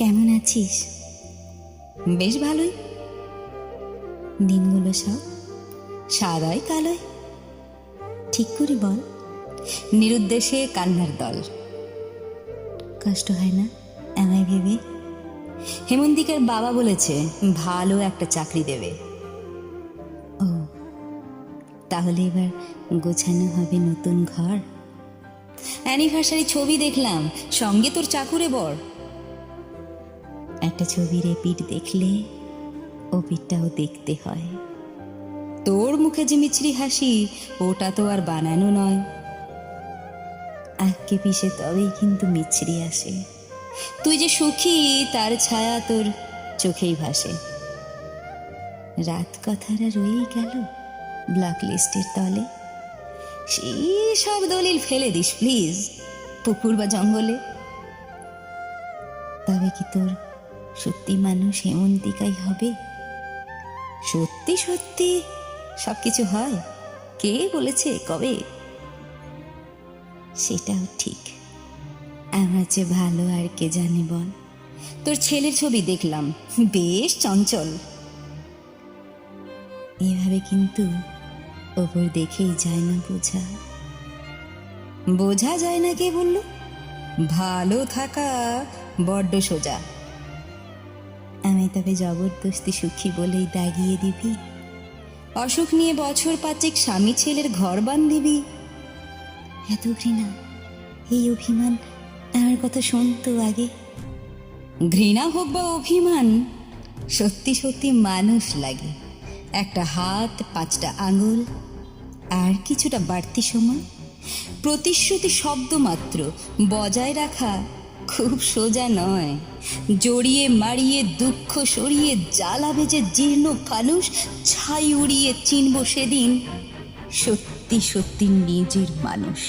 কেমন আছিস? বেশ ভালোই। দিনগুলো সব সাদাই কালোয় ঠিক করে বল। নিরুদ্দেশে কান্নার দল। কষ্ট হয় না আমায় ভেবে? হেমন্তিকার বাবা বলেছে, ভালো একটা চাকরি দেবে। ও, তাহলে এবার গোছানো হবে নতুন ঘর? অ্যানিভার্সারি ছবি দেখলাম, সঙ্গে তোর চাকুরে বর। একটা ছবির এপিট দেখলে ওপিটটাও দেখতে হয়। তোর মুখে যে মিছরি হাসি, ওটা তো আর বানানো নয়। আঁককে পিষে তবেই কিন্তু মিছরি আসে। তুই যে সুখী, তার ছায়া তোর চোখেই ভাসে। রাত কথারা রয়েই গেল ব্ল্যাক লিস্টের তলে। সেই সব দলিল ফেলে দিস, প্লিজ, পুকুর বা জঙ্গলে। তবে কি তোর সত্যি মানুষ হেমন্তিকাই হবে? সত্যি সত্যি সব কিছু হয়। কে বলেছে কবে? সেটাও ঠিক। আমার যে ভালো আর কে জানে বল। তোর ছেলের ছবি দেখলাম। বেশ চঞ্চল। এভাবে কিন্তু ওপর দেখেই যায় না বোঝা। বোঝা যায় না কে বলল? ভালো থাকা বড্ড সোজা। আমি তবে জবরদস্তি সুখী বলেই দাগিয়ে দিবি। অসুখ নিয়ে বছর পাঁচেক স্বামী ছেলের ঘর বান্ধিবি এত ঘৃণা, এই অভিমান তার কথা শুনতো আগে। ঘৃণা হোক বা অভিমান, সত্যি সত্যি মানুষ লাগে। একটা হাত, পাঁচটা আঙুল, আর কিছুটা বাড়তি সময়। প্রতিশ্রুতি শব্দ মাত্র বজায় রাখা খুব সোজা নয়। জড়িয়ে মারিয়ে, দুঃখ সরিয়ে, জ্বালা বেজে জীর্ণ ফানুষ ছাই উড়িয়ে চিনব সেদিন সত্যি সত্যি নিজের মানুষ।